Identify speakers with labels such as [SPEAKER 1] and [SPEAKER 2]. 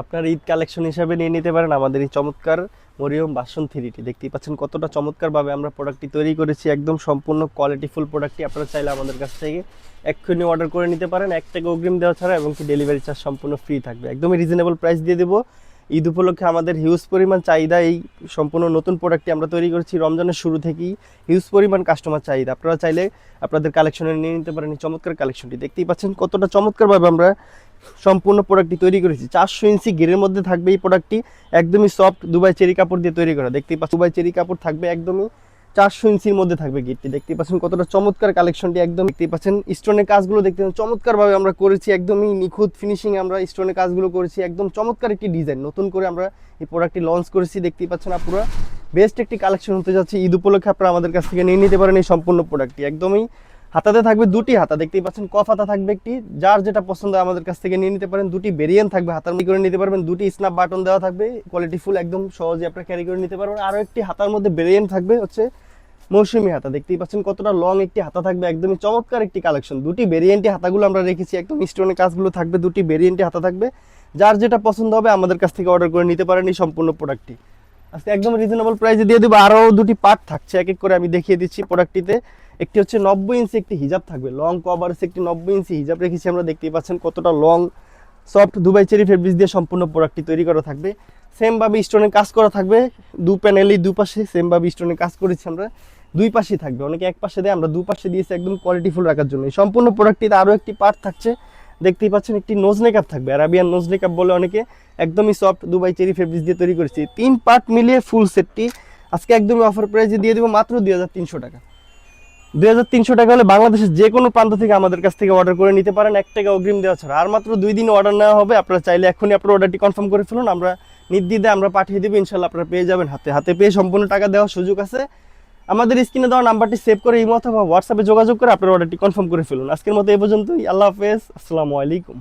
[SPEAKER 1] আপনার ঈদ কালেকশন হিসাবে নিয়ে নিতে পারেন আমাদের এই চমৎকার মরিয়ম বাসন থ্রিটি দেখতেই পাচ্ছেন কতটা চমৎকারভাবে আমরা প্রোডাক্টটি তৈরি করেছি, একদম সম্পূর্ণ কোয়ালিটিফুল প্রোডাক্টটি আপনারা চাইলে আমাদের কাছ থেকে এক্ষুনি অর্ডার করে নিতে পারেন। এক টাকা অগ্রিম দেওয়া ছাড়া এবং কি ডেলিভারি চার্জ সম্পূর্ণ ফ্রি থাকবে। একদমই রিজনেবল প্রাইস দিয়ে দেবো। ঈদ উপলক্ষে আমাদের হিউজ পরিমাণ চাহিদা, এই সম্পূর্ণ নতুন প্রোডাক্টটি আমরা তৈরি করেছি রমজানের শুরু থেকেই। হিউজ পরিমাণ কাস্টমার চাহিদা। আপনারা চাইলে আপনাদের কালেকশনে নিয়ে নিতে পারেন এই চমৎকার কালেকশনটি দেখতেই পাচ্ছেন কতটা চমৎকারভাবে আমরা সম্পূর্ণ প্রোডাক্টটি তৈরি করেছি। চারশো ইঞ্চি গেরের মধ্যে থাকবে এই প্রোডাক্টটি একদমই সফট দুবাই চেরি কাপড় দিয়ে তৈরি করা। দেখতেই পাচ্ছেন দুবাই চেরি কাপড় থাকবে একদমই চারশো ইঞ্চির মধ্যে থাকবে গিটটি দেখতেই পাচ্ছেন কতটা চমৎকার কালেকশনটি একদম। দেখতেই পাচ্ছেন স্টোনের কাজগুলো দেখতে পাচ্ছেন, চমৎকারভাবে আমরা করেছি, একদমই নিখুঁত ফিনিশিং আমরা স্টোনের কাজগুলো করেছি। একদম চমৎকার একটি ডিজাইন নতুন করে আমরা এই প্রোডাক্টটি লঞ্চ করেছি। দেখতেই পাচ্ছেন আপনারা বেস্ট একটি কালেকশন হতে যাচ্ছে ঈদ উপলক্ষে। আপনারা আমাদের কাছ থেকে নিয়ে নিতে পারেন এই সম্পূর্ণ প্রোডাক্টটি একদমই হাতাতে থাকবে দুটি হাতা, দেখতেই পাচ্ছেন, কফ হাতা থাকবে একটি, যার যেটা পছন্দ আমাদের কাছ থেকে নিয়ে নিতে পারেন, দুটি ভেরিয়েন্ট থাকবে, হাতার মধ্যে করে নিতে পারবেন, দুটি স্ন্যাপ বাটন দেওয়া থাকবে কোয়ালিটি ফুল একদম সহজে আপনারা ক্যারি করে নিতে পারবেন, আরও একটি হাতার মধ্যে ভেরিয়েন্ট থাকবে হচ্ছে মৌসুমি হাতা, দেখতেই পাচ্ছেন কতটা লং একটি হাতা থাকবে, একদমই চমৎকার একটি কালেকশন দুটি ভেরিয়েন্টে হাতাগুলো আমরা রেখেছি, একদম স্টোনের কাজগুলো থাকবে, দুটি ভেরিয়েন্টে হাতা থাকবে, যার যেটা পছন্দ হবে আমাদের কাছ থেকে অর্ডার করে নিতে পারেন এই সম্পূর্ণ প্রোডাক্টটি আজকে একদম রিজনেবল প্রাইসে দিয়ে দেবো। আরও দুটি পার্ট থাকছে, এক এক করে আমি দেখিয়ে দিচ্ছি প্রোডাক্টটিতে একটি হচ্ছে নব্বই ইঞ্চি একটি হিজাব থাকবে। লং কভারেজ একটি নব্বই ইঞ্চি হিজাব রেখেছি আমরা, দেখতেই পাচ্ছেন কতটা long soft Dubai cherry fabrics দিয়ে সম্পূর্ণ প্রোডাক্টটি তৈরি করা থাকবে। সেমভাবে স্টোনের কাজ করা থাকবে। দু প্যানেলই দুপাশে সেমভাবে স্টোনের কাজ করেছি আমরা। দুই পাশেই থাকবে। অনেকে এক পাশে দেয়, আমরা দু পাশে দিয়েছি, একদম কোয়ালিটিফুল রাখার জন্য সম্পূর্ণ প্রোডাক্টটিতে আরও একটি পার্ট থাকছে। দেখতেই পাচ্ছেন একটি নোজ নেকআপ থাকবে। আরাবিয়ান নোজ নেকআপ বলে অনেকে একদমই সফট দুবাই চেরি ফেব্রিক্স দিয়ে তৈরি করেছি। তিন পার্ট মিলিয়ে ফুল সেটটি আজকে একদমই অফার প্রাইসে দিয়ে দেবো মাত্র দুই হাজার তিনশো টাকা। দুই হাজার তিনশো টাকা হলে বাংলাদেশের যে কোনো প্রান্ত থেকে আমাদের কাছ থেকে অর্ডার করে নিতে পারেন। এক টাকা অগ্রিম দেওয়া ছাড়া। আর মাত্র দুই দিন অর্ডার নেওয়া হবে। আপনারা চাইলে এখনই আপনার অর্ডারটি কনফার্ম করে ফেলুন। আমরা নির্দ্বিধে আমরা পাঠিয়ে দেবো। ইনশাল্লাহ আপনারা পেয়ে যাবেন হাতে। হাতে পেয়ে সম্পূর্ণ টাকা দেওয়ার সুযোগ আছে। আমাদের স্ক্রিনে দেওয়া নাম্বারটি সেভ করে ইমো অথবা হোয়াটসঅ্যাপে যোগাযোগ করে আপনার অর্ডারটি কনফার্ম করে ফেলুন। আজকের মতো এই পর্যন্তই। আল্লাহ হাফেজ। আসসালামু আলাইকুম।